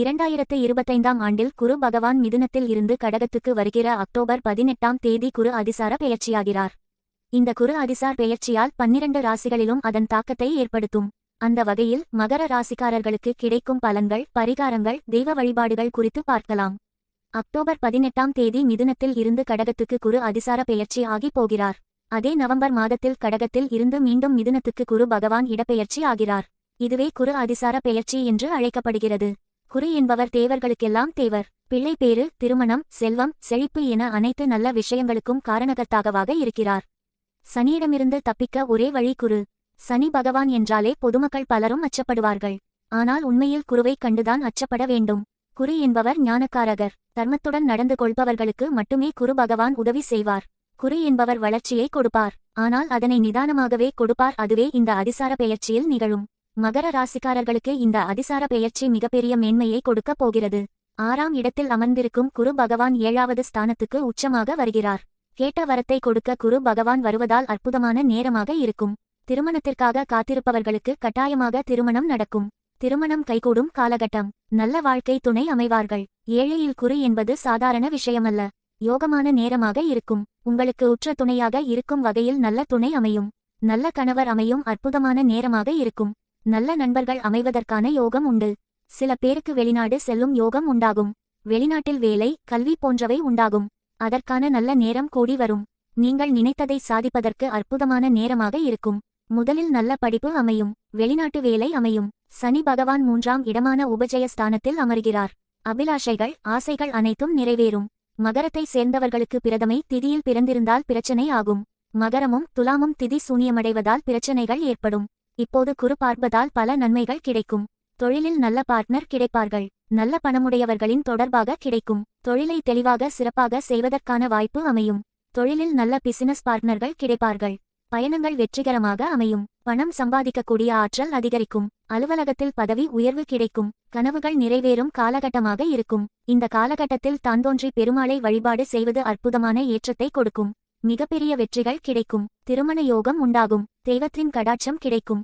இரண்டாயிரத்து இருபத்தைந்தாம் ஆண்டில் குரு பகவான் மிதுனத்தில் இருந்து கடகத்துக்கு வருகிற அக்டோபர் பதினெட்டாம் தேதி குரு அதிசார பெயர்ச்சியாகிறார். இந்த குரு அதிசார் பெயர்ச்சியால் பன்னிரண்டு ராசிகளிலும் அதன் தாக்கத்தை ஏற்படுத்தும். அந்த வகையில் மகர ராசிக்காரர்களுக்கு கிடைக்கும் பலன்கள் பரிகாரங்கள் தெய்வ வழிபாடுகள் குறித்து பார்க்கலாம். அக்டோபர் பதினெட்டாம் தேதி மிதுனத்தில் இருந்து கடகத்துக்கு குரு அதிசார பெயர்ச்சி ஆகி போகிறார். அதே நவம்பர் மாதத்தில் கடகத்தில் இருந்து மீண்டும் மிதுனத்துக்கு குரு பகவான் இடப்பெயர்ச்சி ஆகிறார். இதுவே குரு அதிசார பெயர்ச்சி என்று அழைக்கப்படுகிறது. குரு என்பவர் தேவர்களுக்கெல்லாம் தேவர். பிள்ளை பேறு திருமணம் செல்வம் செழிப்பு என அனைத்து நல்ல விஷயங்களுக்கும் காரணகர்த்தாகவாக இருக்கிறார். சனியிடமிருந்து தப்பிக்க ஒரே வழி குரு. சனி பகவான் என்றாலே பொதுமக்கள் பலரும் அச்சப்படுவார்கள். ஆனால் உண்மையில் குருவை கண்டுதான் அச்சப்பட வேண்டும். குரு என்பவர் ஞானக்காரகர். தர்மத்துடன் நடந்து கொள்பவர்களுக்கு மட்டுமே குரு பகவான் உதவி செய்வார். குரு என்பவர் வளர்ச்சியை கொடுப்பார். ஆனால் அதனை நிதானமாகவே கொடுப்பார். அதுவே இந்த அதிசார பெயர்ச்சியில் நிகழும். மகர ராசிக்காரர்களுக்கு இந்த அதிசார பெயர்ச்சி மிகப்பெரிய மேன்மையை கொடுக்கப் போகிறது. ஆறாம் இடத்தில் அமர்ந்திருக்கும் குரு பகவான் ஏழாவது ஸ்தானத்துக்கு உச்சமாக வருகிறார். கேட்ட வரத்தை கொடுக்க குரு பகவான் வருவதால் அற்புதமான நேரமாக இருக்கும். திருமணத்திற்காக காத்திருப்பவர்களுக்கு கட்டாயமாக திருமணம் நடக்கும். திருமணம் கைகூடும் காலகட்டம். நல்ல வாழ்க்கை துணை அமைவார்கள். ஏழையில் குரு என்பது சாதாரண விஷயமல்ல. யோகமான நேரமாக இருக்கும். உங்களுக்கு உற்ற துணையாக இருக்கும் வகையில் நல்ல துணை அமையும். நல்ல கணவர் அமையும் அற்புதமான நேரமாக இருக்கும். நல்ல நண்பர்கள் அமைவதற்கான யோகம் உண்டு. சில பேருக்கு வெளிநாடு செல்லும் யோகம் உண்டாகும். வெளிநாட்டில் வேலை கல்வி போன்றவை உண்டாகும். அதற்கான நல்ல நேரம் கூடி வரும். நீங்கள் நினைத்ததை சாதிப்பதற்கு அற்புதமான நேரமாக இருக்கும். முதலில் நல்ல படிப்பு அமையும். வெளிநாட்டு வேலை அமையும். சனி பகவான் மூன்றாம் இடமான உபஜய ஸ்தானத்தில் அமர்கிறார். அபிலாஷைகள் ஆசைகள் அனைத்தும் நிறைவேறும். மகரத்தை சேர்ந்தவர்களுக்கு பிரதமை திதியில் பிறந்திருந்தால் பிரச்சனை ஆகும். மகரமும் துலாமும் திதி சூனியமடைவதால் பிரச்சனைகள் ஏற்படும். இப்போது குரு பார்ப்பதால் பல நன்மைகள் கிடைக்கும். தொழிலில் நல்ல பார்ட்னர் கிடைப்பார்கள். நல்ல பணமுடையவர்களின் தொடர்பாக கிடைக்கும். தொழிலை தெளிவாக சிறப்பாக செய்வதற்கான வாய்ப்பு அமையும். தொழிலில் நல்ல பிசினஸ் பார்ட்னர்கள் கிடைப்பார்கள். பயணங்கள் வெற்றிகரமாக அமையும். பணம் சம்பாதிக்கக்கூடிய ஆற்றல் அதிகரிக்கும். அலுவலகத்தில் பதவி உயர்வு கிடைக்கும். கனவுகள் நிறைவேறும் காலகட்டமாக இருக்கும். இந்த காலகட்டத்தில் தாந்தோன்றி பெருமாளை வழிபாடு செய்வது அற்புதமான ஏற்றத்தை கொடுக்கும். மிகப்பெரிய வெற்றிகள் கிடைக்கும். திருமண யோகம் உண்டாகும். தெய்வத்தின் கடாட்சம் கிடைக்கும்.